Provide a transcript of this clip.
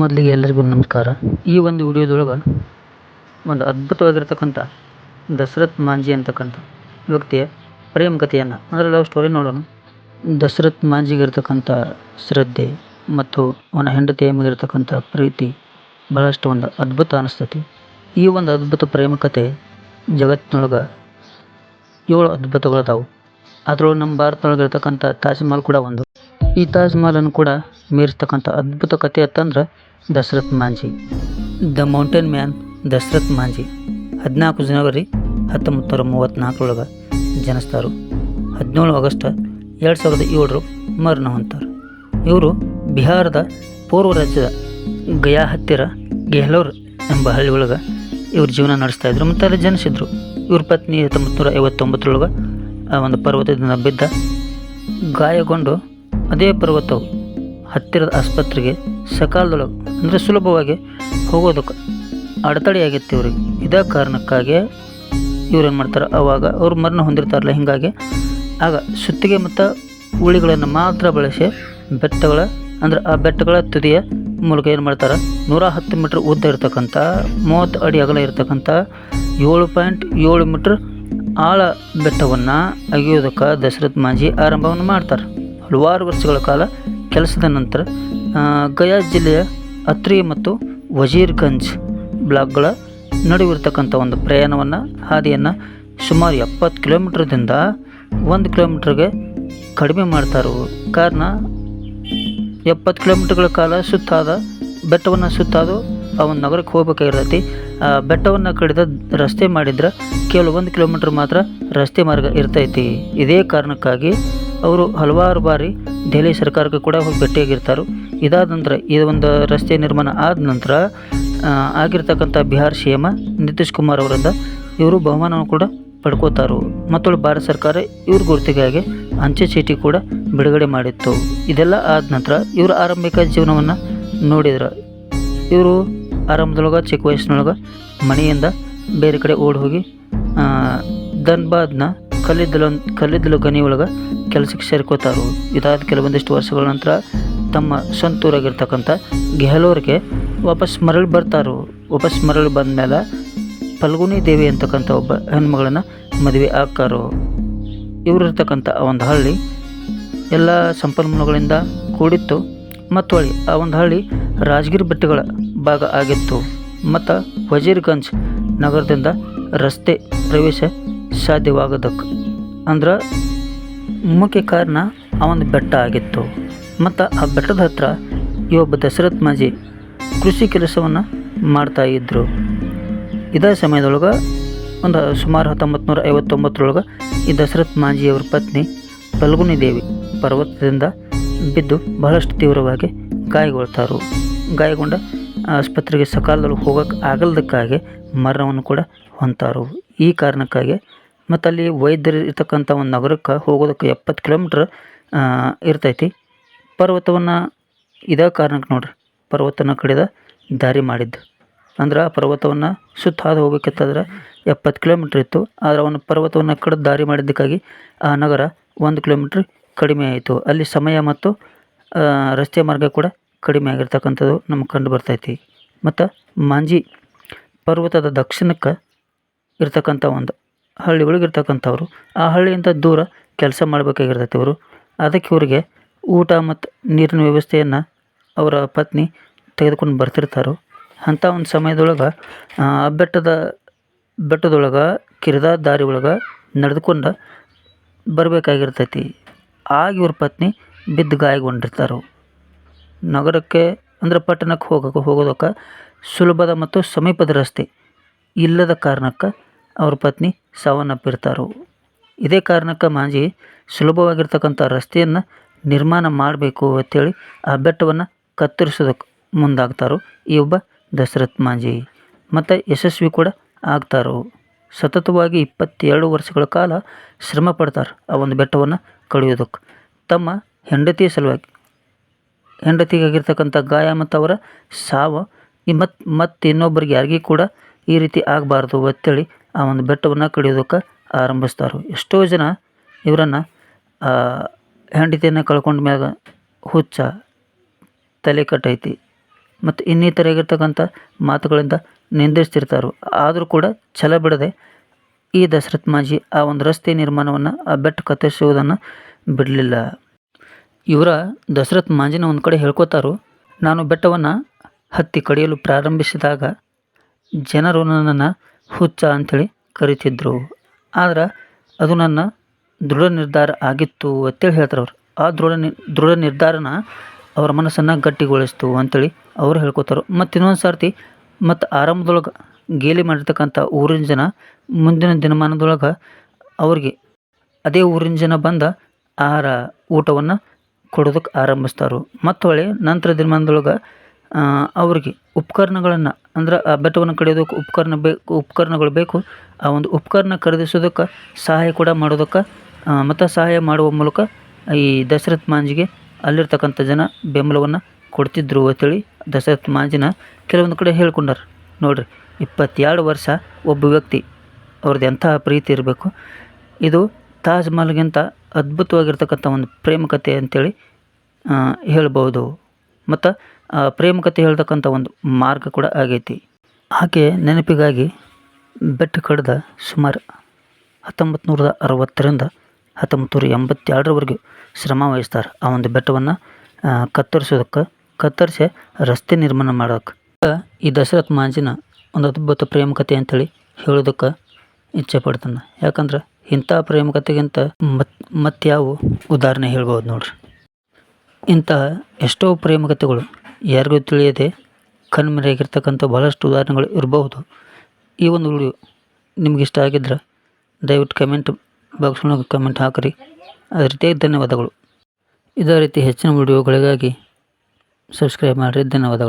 ಮೊದಲಿಗೆ ಎಲ್ಲರಿಗೂ ನಮಸ್ಕಾರ. ಈ ಒಂದು ವಿಡಿಯೋದೊಳಗೆ ಒಂದು ಅದ್ಭುತವಾಗಿರ್ತಕ್ಕಂಥ ದಶರಥ್ ಮಾಂಜಿ ಅಂತಕ್ಕಂಥ ವ್ಯಕ್ತಿಯ ಪ್ರೇಮ ಕಥೆಯನ್ನು, ಅಂದರೆ ಲವ್ ಸ್ಟೋರಿ ನೋಡೋಣ. ದಶರಥ್ ಮಾಂಜಿಗೆ ಇರತಕ್ಕಂಥ ಶ್ರದ್ಧೆ ಮತ್ತು ಅವನ ಹೆಂಡತಿಯ ಮೇಲಿರ್ತಕ್ಕಂಥ ಪ್ರೀತಿ ಬಹಳಷ್ಟು ಒಂದು ಅದ್ಭುತ ಅನಿಸ್ತೈತಿ. ಈ ಒಂದು ಅದ್ಭುತ ಪ್ರೇಮ ಕಥೆ ಜಗತ್ತಿನೊಳಗೆ ಏಳು ಅದ್ಭುತಗಳದಾವು. ಅದರೊಳಗೆ ನಮ್ಮ ಭಾರತದೊಳಗೆ ಇರತಕ್ಕಂಥ ತಾಜ್ ಮಹಲ್ ಕೂಡ ಒಂದು. ಈ ತಾಜ್ ಮಹಲನ್ನು ಕೂಡ ಮೀರಿಸ್ತಕ್ಕಂಥ ಅದ್ಭುತ ಕಥೆ ಅಂತಂದ್ರೆ Dashrath Manjhi. The mountain man Dashrath Manjhi. ಹದಿನಾಲ್ಕು ಜನವರಿ ಹತ್ತೊಂಬತ್ತು ನೂರ ಮೂವತ್ತ್ನಾಲ್ಕರೊಳಗೆ ಜನಿಸ್ತಾರು. ಹದಿನೇಳು ಆಗಸ್ಟ್ ಎರಡು ಸಾವಿರದ ಏಳರು ಮರಣ ಹೊಂತಾರೆ ಇವರು ಬಿಹಾರದ ಪೂರ್ವ ರಾಜ್ಯದ ಗಯಾ ಹತ್ತಿರ ಗೆಹ್ಲೋರ್ ಎಂಬ ಹಳ್ಳಿ ಒಳಗೆ ಇವ್ರ ಜೀವನ ನಡೆಸ್ತಾ ಇದ್ರು ಮತ್ತು ಅಲ್ಲಿ ಜನಿಸಿದ್ರು. ಇವ್ರ ಪತ್ನಿ ಹತ್ತೊಂಬತ್ತು ನೂರ ಐವತ್ತೊಂಬತ್ತರೊಳಗೆ ಆ ಒಂದು ಪರ್ವತದಿಂದ ಬಿದ್ದ ಗಾಯಗೊಂಡು ಅದೇ ಪರ್ವತವು ಹತ್ತಿರದ ಆಸ್ಪತ್ರೆಗೆ ಸಕಾಲದೊಳಗೆ, ಅಂದರೆ ಸುಲಭವಾಗಿ ಹೋಗೋದಕ್ಕೆ ಅಡೆತಡೆಯಾಗಿತ್ತು ಇವ್ರಿಗೆ. ಇದೇ ಕಾರಣಕ್ಕಾಗಿ ಇವ್ರು ಏನು ಮಾಡ್ತಾರೆ? ಅವಾಗ ಅವ್ರು ಮರಣ ಹೊಂದಿರ್ತಾರಲ್ಲ, ಹೀಗಾಗಿ ಆಗ ಸುತ್ತಿಗೆ ಮತ್ತು ಉಳಿಗಳನ್ನು ಮಾತ್ರ ಬಳಸಿ ಬೆಟ್ಟಗಳ, ಅಂದರೆ ಆ ಬೆಟ್ಟಗಳ ತುದಿಯ ಮೂಲಕ ಏನು ಮಾಡ್ತಾರೆ? ನೂರ ಹತ್ತು ಮೀಟ್ರ್ ಉದ್ದ ಇರ್ತಕ್ಕಂಥ, ಮೂವತ್ತು ಅಡಿ ಅಗಲ ಇರ್ತಕ್ಕಂಥ, ಏಳು ಪಾಯಿಂಟ್ ಏಳು ಮೀಟ್ರ್ ಆಳ ಬೆಟ್ಟವನ್ನು ಅಗಿಯೋದಕ್ಕೆ ದಶರಥ್ ಮಾಂಜಿ ಆರಂಭವನ್ನು ಮಾಡ್ತಾರೆ. ಹಲವಾರು ವರ್ಷಗಳ ಕಾಲ ಕೆಲಸದ ನಂತರ ಗಯಾ ಜಿಲ್ಲೆಯ ಅತ್ರಿ ಮತ್ತು ವಜೀರ್ಗಂಜ್ ಬ್ಲಾಕ್ಗಳ ನಡುವಿರ್ತಕ್ಕಂಥ ಒಂದು ಪ್ರಯಾಣವನ್ನು, ಹಾದಿಯನ್ನು ಸುಮಾರು ಎಪ್ಪತ್ತು ಕಿಲೋಮೀಟ್ರದಿಂದ ಒಂದು ಕಿಲೋಮೀಟ್ರಿಗೆ ಕಡಿಮೆ ಮಾಡ್ತಾರೆ ಕಾರಣ, ಎಪ್ಪತ್ತು ಕಿಲೋಮೀಟ್ರ್ಗಳ ಕಾಲ ಸುತ್ತಾದ ಬೆಟ್ಟವನ್ನು ಸುತ್ತಾದು ಆ ಒಂದು ನಗರಕ್ಕೆ ಹೋಗ್ಬೇಕಾಗಿರ್ತೈತಿ. ಆ, ಬೆಟ್ಟವನ್ನು ಕಡಿದ ರಸ್ತೆ ಮಾಡಿದ್ರೆ ಕೇವಲ ಒಂದು ಕಿಲೋಮೀಟ್ರ್ ಮಾತ್ರ ರಸ್ತೆ ಮಾರ್ಗ ಇರ್ತೈತಿ. ಇದೇ ಕಾರಣಕ್ಕಾಗಿ ಅವರು ಹಲವಾರು ಬಾರಿ ದೆಹಲಿ ಸರ್ಕಾರಕ್ಕೆ ಕೂಡ ಹೋಗಿ ಭೇಟಿಯಾಗಿರ್ತಾರೆ. ಇದಾದ ನಂತರ ಇದು ಒಂದು ರಸ್ತೆ ನಿರ್ಮಾಣ ಆದ ನಂತರ ಆಗಿರ್ತಕ್ಕಂಥ ಬಿಹಾರ್ ಸಿ ಎಂ ನಿತೀಶ್ ಕುಮಾರ್ ಅವರಿಂದ ಇವರು ಬಹುಮಾನವನ್ನು ಕೂಡ ಪಡ್ಕೋತಾರು. ಮತ್ತು ಭಾರತ ಸರ್ಕಾರ ಇವ್ರ ಗುರುತಿಗಾಗಿ ಅಂಚೆ ಚೀಟಿ ಕೂಡ ಬಿಡುಗಡೆ ಮಾಡಿತ್ತು. ಇದೆಲ್ಲ ಆದ ನಂತರ ಇವರು ಆರಂಭಿಕ ಜೀವನವನ್ನು ನೋಡಿದ್ರು. ಇವರು ಆರಂಭದೊಳಗೆ, ಚಿಕ್ಕ ವಯಸ್ಸಿನೊಳಗೆ ಮನೆಯಿಂದ ಬೇರೆ ಕಡೆ ಓಡಿ ಹೋಗಿ ಧನ್ಬಾದ್ನ ಕಲ್ಲಿದ್ದಲು ಕಲ್ಲಿದ್ದಲು ಗನಿ ಒಳಗೆ ಕೆಲಸಕ್ಕೆ ಸೇರ್ಕೋತಾರು. ಇದಾದ ಕೆಲವೊಂದಿಷ್ಟು ವರ್ಷಗಳ ನಂತರ ತಮ್ಮ ಸ್ವಂತ ಊರಾಗಿರ್ತಕ್ಕಂಥ ಗೆಹಲೋರ್ಗೆ ವಾಪಸ್ ಮರಳಿ ಬರ್ತಾರು. ವಾಪಸ್ ಮರಳಿ ಬಂದಮೇಲೆ ಫಲ್ಗುನಿ ದೇವಿ ಅಂತಕ್ಕಂಥ ಒಬ್ಬ ಹೆಣ್ಮಗಳನ್ನು ಮದುವೆ ಆಗ್ತಾರೋ. ಇವರು ಇರ್ತಕ್ಕಂಥ ಆ ಒಂದು ಹಳ್ಳಿ ಎಲ್ಲ ಸಂಪನ್ಮೂಲಗಳಿಂದ ಕೂಡಿತ್ತು. ಮತ್ತು ಹೊಳ್ಳಿ ಆ ಒಂದು ಹಳ್ಳಿ ರಾಜಗಿರಿ ಬೆಟ್ಟಗಳ ಭಾಗ ಆಗಿತ್ತು. ಮತ್ತು ವಜೀರ್ಗಂಜ್ ನಗರದಿಂದ ರಸ್ತೆ ಪ್ರವೇಶ ಸಾಧ್ಯವಾಗೋದಕ್ಕೆ ಅಂದ್ರೆ ಮುಖ್ಯ ಕಾರಣ ಆ ಒಂದು ಬೆಟ್ಟ ಆಗಿತ್ತು. ಮತ್ತು ಆ ಬೆಟ್ಟದ ಹತ್ರ ಈ ಒಬ್ಬ ದಶರಥ್ ಮಾಜಿ ಕೃಷಿ ಕೆಲಸವನ್ನು ಮಾಡ್ತಾ ಇದ್ದರು ಇದೇ ಸಮಯದೊಳಗೆ ಒಂದು ಸುಮಾರು ಹತ್ತೊಂಬತ್ತು ನೂರ ಐವತ್ತೊಂಬತ್ತರೊಳಗೆ ಈ ದಶರಥ್ ಮಾಂಜಿಯವರ ಪತ್ನಿ ಫಲ್ಗುನಿ ದೇವಿ ಪರ್ವತದಿಂದ ಬಿದ್ದು ಬಹಳಷ್ಟು ತೀವ್ರವಾಗಿ ಗಾಯಗೊಳ್ತಾರು. ಗಾಯಗೊಂಡ ಆಸ್ಪತ್ರೆಗೆ ಸಕಾಲದಲ್ಲಿ ಹೋಗೋಕೆ ಆಗಲ್ದಕ್ಕಾಗಿ ಮರಣವನ್ನು ಕೂಡ ಹೊಂತಾರು ಈ ಕಾರಣಕ್ಕಾಗಿ ಮತ್ತು ಅಲ್ಲಿ ವೈದ್ಯರು ಇರ್ತಕ್ಕಂಥ ಒಂದು ನಗರಕ್ಕೆ ಹೋಗೋದಕ್ಕೆ ಎಪ್ಪತ್ತು ಕಿಲೋಮೀಟ್ರ್ ಇರ್ತೈತಿ. ಪರ್ವತವನ್ನು ಇದೇ ಕಾರಣಕ್ಕೆ ನೋಡ್ರಿ, ಪರ್ವತನ ಕಡಿದ ದಾರಿ ಮಾಡಿದ್ದು. ಅಂದ್ರೆ ಆ ಪರ್ವತವನ್ನು ಸುತ್ತ ಹಾದು ಹೋಗ್ಬೇಕಿತ್ತಂದ್ರೆ ಎಪ್ಪತ್ತು ಕಿಲೋಮೀಟ್ರ್ ಇತ್ತು. ಆದರೆ ಅವನು ಪರ್ವತವನ್ನು ಕಡಿದು ದಾರಿ ಮಾಡಿದ್ದಕ್ಕಾಗಿ ಆ ನಗರ ಒಂದು ಕಿಲೋಮೀಟ್ರ್ ಕಡಿಮೆ ಆಯಿತು. ಅಲ್ಲಿ ಸಮಯ ಮತ್ತು ರಸ್ತೆ ಮಾರ್ಗ ಕೂಡ ಕಡಿಮೆ ಆಗಿರ್ತಕ್ಕಂಥದ್ದು ನಮಗೆ ಕಂಡು ಬರ್ತೈತಿ. ಮತ್ತು ಮಾಂಜಿ ಪರ್ವತದ ದಕ್ಷಿಣಕ್ಕೆ ಇರ್ತಕ್ಕಂಥ ಒಂದು ಹಳ್ಳಿ ಒಳಗಿರ್ತಕ್ಕಂಥವ್ರು ಆ ಹಳ್ಳಿಯಿಂದ ದೂರ ಕೆಲಸ ಮಾಡಬೇಕಾಗಿರ್ತೈತಿ ಅವರು ಅದಕ್ಕೆ ಇವರಿಗೆ ಊಟ ಮತ್ತು ನೀರಿನ ವ್ಯವಸ್ಥೆಯನ್ನು ಅವರ ಪತ್ನಿ ತೆಗೆದುಕೊಂಡು ಬರ್ತಿರ್ತಾರೆ. ಅಂಥ ಒಂದು ಸಮಯದೊಳಗೆ ಬೆಟ್ಟದ, ಬೆಟ್ಟದೊಳಗೆ, ಕಿರಿದ ದಾರಿ ಒಳಗೆ ನಡೆದುಕೊಂಡು ಬರಬೇಕಾಗಿರ್ತೈತಿ. ಆಗ ಇವ್ರ ಪತ್ನಿ ಬಿದ್ದು ಗಾಯಗೊಂಡಿರ್ತಾರೆ. ನಗರಕ್ಕೆ ಅಂದರೆ ಪಟ್ಟಣಕ್ಕೆ ಹೋಗೋಕೆ, ಹೋಗೋದಕ್ಕೆ ಸುಲಭದ ಮತ್ತು ಸಮೀಪದ ರಸ್ತೆ ಇಲ್ಲದ ಕಾರಣಕ್ಕೆ ಅವ್ರ ಪತ್ನಿ ಸಾವನ್ನಪ್ಪಿರ್ತಾರೋ. ಇದೇ ಕಾರಣಕ್ಕೆ ಮಾಂಜಿ ಸುಲಭವಾಗಿರ್ತಕ್ಕಂಥ ರಸ್ತೆಯನ್ನು ನಿರ್ಮಾಣ ಮಾಡಬೇಕು ಅಂತೇಳಿ ಆ ಬೆಟ್ಟವನ್ನು ಕತ್ತರಿಸೋದಕ್ಕೆ ಮುಂದಾಗ್ತಾರೋ ಈ ಒಬ್ಬ ದಶರಥ್ ಮಾಂಜಿ. ಮತ್ತು ಯಶಸ್ವಿ ಕೂಡ ಆಗ್ತಾರೋ. ಸತತವಾಗಿ ಇಪ್ಪತ್ತೆರಡು ವರ್ಷಗಳ ಕಾಲ ಶ್ರಮ ಪಡ್ತಾರೆ ಆ ಒಂದು ಬೆಟ್ಟವನ್ನು ಕಡಿಯೋದಕ್ಕೆ ತಮ್ಮ ಹೆಂಡತಿಯ ಸಲುವಾಗಿ, ಹೆಂಡತಿಗಾಗಿರ್ತಕ್ಕಂಥ ಗಾಯ ಮತ್ತು ಅವರ ಸಾವು, ಈ ಮತ್ತು ಇನ್ನೊಬ್ಬರಿಗೆ ಯಾರಿಗೂ ಕೂಡ ಈ ರೀತಿ ಆಗಬಾರ್ದು ಅಂತೇಳಿ ಆ ಒಂದು ಬೆಟ್ಟವನ್ನು ಕಡಿಯೋದಕ್ಕೆ ಆರಂಭಿಸ್ತಾರೆ. ಎಷ್ಟೋ ಜನ ಇವರನ್ನು ಹೆಂಡತಿಯನ್ನು ಕಳ್ಕೊಂಡ ಮ್ಯಾಗ ಹುಚ್ಚ, ತಲೆ ಕಟ್ಟೈತಿ ಮತ್ತು ಇನ್ನಿತರಾಗಿರ್ತಕ್ಕಂಥ ಮಾತುಗಳಿಂದ ನಿಂದಿಸ್ತಿರ್ತಾರೆ ಆದರೂ ಕೂಡ ಛಲ ಬಿಡದೆ ಈ ದಶರಥ ಮಾಜಿ ಆ ಒಂದು ರಸ್ತೆ ನಿರ್ಮಾಣವನ್ನು, ಆ ಬೆಟ್ಟ ಕತ್ತರಿಸುವುದನ್ನು ಬಿಡಲಿಲ್ಲ. ಇವರ ದಶರಥ ಮಾಂಜಿನ ಒಂದು ಕಡೆ ಹೇಳ್ಕೊತಾರು, ನಾನು ಬೆಟ್ಟವನ್ನು ಹತ್ತಿ ಕಡಿಯಲು ಪ್ರಾರಂಭಿಸಿದಾಗ ಜನರು ನನ್ನನ್ನು ಹುಚ್ಚ ಅಂಥೇಳಿ ಕರಿತಿದ್ರು. ಆದ್ರೆ ಅದು ನನ್ನ ದೃಢ ನಿರ್ಧಾರ ಆಗಿತ್ತು ಅಂತೇಳಿ ಹೇಳ್ತಾರೆ ಅವ್ರು ಆ ದೃಢ ನಿ, ದೃಢ ನಿರ್ಧಾರನ ಅವ್ರ ಮನಸ್ಸನ್ನು ಗಟ್ಟಿಗೊಳಿಸ್ತು ಅಂಥೇಳಿ ಅವ್ರು ಹೇಳ್ಕೊತಾರೆ. ಮತ್ತು ಇನ್ನೊಂದು ಸರ್ತಿ ಮತ್ತು ಆರಂಭದೊಳಗೆ ಗೇಲಿ ಮಾಡಿರ್ತಕ್ಕಂಥ ಊರಿನ ಜನ ಮುಂದಿನ ದಿನಮಾನದೊಳಗೆ ಅವ್ರಿಗೆ ಅದೇ ಊರಿನ ಜನ ಬಂದ ಆಹಾರ ಊಟವನ್ನು ಕೊಡೋದಕ್ಕೆ ಆರಂಭಿಸ್ತಾರೆ. ಮತ್ತು ಹೊಳೆ ನಂತರ ದಿನಮಾನದೊಳಗೆ ಅವ್ರಿಗೆ ಉಪಕರಣಗಳನ್ನು, ಅಂದ್ರೆ, ಆ, ಬೆಟ್ಟವನ್ನು ಕಡಿಯೋದಕ್ಕೆ ಉಪಕರಣ ಬೇಕು ಉಪಕರಣಗಳು ಬೇಕು. ಆ ಒಂದು ಉಪಕರಣ ಖರೀದಿಸೋದಕ್ಕೆ ಸಹಾಯ ಕೂಡ ಮಾಡೋದಕ್ಕೆ ಮತ್ತು ಸಹಾಯ ಮಾಡುವ ಮೂಲಕ ಈ ದಶರಥ ಮಾಂಜಿಗೆ ಅಲ್ಲಿರ್ತಕ್ಕಂಥ ಜನ ಬೆಂಬಲವನ್ನು ಕೊಡ್ತಿದ್ರು ಅಂತೇಳಿ ದಶರಥ ಮಾಂಜಿನ ಕೆಲವೊಂದು ಕಡೆ ಹೇಳ್ಕೊಂಡಾರೆ. ನೋಡಿರಿ ಇಪ್ಪತ್ತೆರಡು ವರ್ಷ ಒಬ್ಬ ವ್ಯಕ್ತಿ ಅವ್ರದ್ದು ಎಂಥ ಪ್ರೀತಿ ಇರಬೇಕು. ಇದು ತಾಜ್ ಮಹಲ್ಗಿಂತ ಅದ್ಭುತವಾಗಿರ್ತಕ್ಕಂಥ ಒಂದು ಪ್ರೇಮ ಕಥೆ ಅಂತೇಳಿ ಹೇಳ್ಬೋದು ಮತ್ತು ಪ್ರೇಮ ಕಥೆ ಹೇಳ್ತಕ್ಕಂಥ ಒಂದು ಮಾರ್ಗ ಕೂಡ ಆಗೈತಿ. ಆಕೆ ನೆನಪಿಗಾಗಿ ಬೆಟ್ಟ ಕಡಿದ ಸುಮಾರು ಹತ್ತೊಂಬತ್ತು ನೂರದ ಅರವತ್ತರಿಂದ ಹತ್ತೊಂಬತ್ತು ನೂರ ಎಂಬತ್ತೆರಡರವರೆಗೂ ಶ್ರಮ ವಹಿಸ್ತಾರೆ. ಆ ಒಂದು ಬೆಟ್ಟವನ್ನು ಕತ್ತರಿಸೋದಕ್ಕೆ, ಕತ್ತರಿಸಿ ರಸ್ತೆ ನಿರ್ಮಾಣ ಮಾಡೋಕೆ ಈ ದಶರಥ ಮಾಂಜಿನ ಒಂದು ಅದ್ಭುತ ಪ್ರೇಮ ಕಥೆ ಅಂಥೇಳಿ ಹೇಳೋದಕ್ಕೆ ಇಚ್ಛೆ ಪಡ್ತಾನೆ. ಯಾಕಂದ್ರೆ ಇಂಥ ಪ್ರೇಮ ಕಥೆಗಿಂತ ಮತ್ತು ಮತ್ಯಾವ ಉದಾಹರಣೆ ಹೇಳ್ಬೋದು ನೋಡ್ರಿ. ಇಂತಹ ಎಷ್ಟೋ ಪ್ರೇಮಕತೆಗಳು ಯಾರಿಗೂ ತಿಳಿಯದೆ ಕಣ್ಮರೆಯಾಗಿರ್ತಕ್ಕಂಥ ಭಾಳಷ್ಟು ಉದಾಹರಣೆಗಳು ಇರಬಹುದು. ಈ ಒಂದು ವಿಡಿಯೋ ನಿಮ್ಗೆ ಇಷ್ಟ ಆಗಿದ್ರೆ ದಯವಿಟ್ಟು ಕಮೆಂಟ್ ಬಾಕ್ಸ್ನೊಳಗೆ ಕಮೆಂಟ್ ಹಾಕಿರಿ. ಅದೇ ರೀತಿಯಾಗಿ ಧನ್ಯವಾದಗಳು. ಇದೇ ರೀತಿ ಹೆಚ್ಚಿನ ವಿಡಿಯೋಗಳಿಗಾಗಿ ಸಬ್ಸ್ಕ್ರೈಬ್ ಮಾಡಿರಿ. ಧನ್ಯವಾದಗಳು.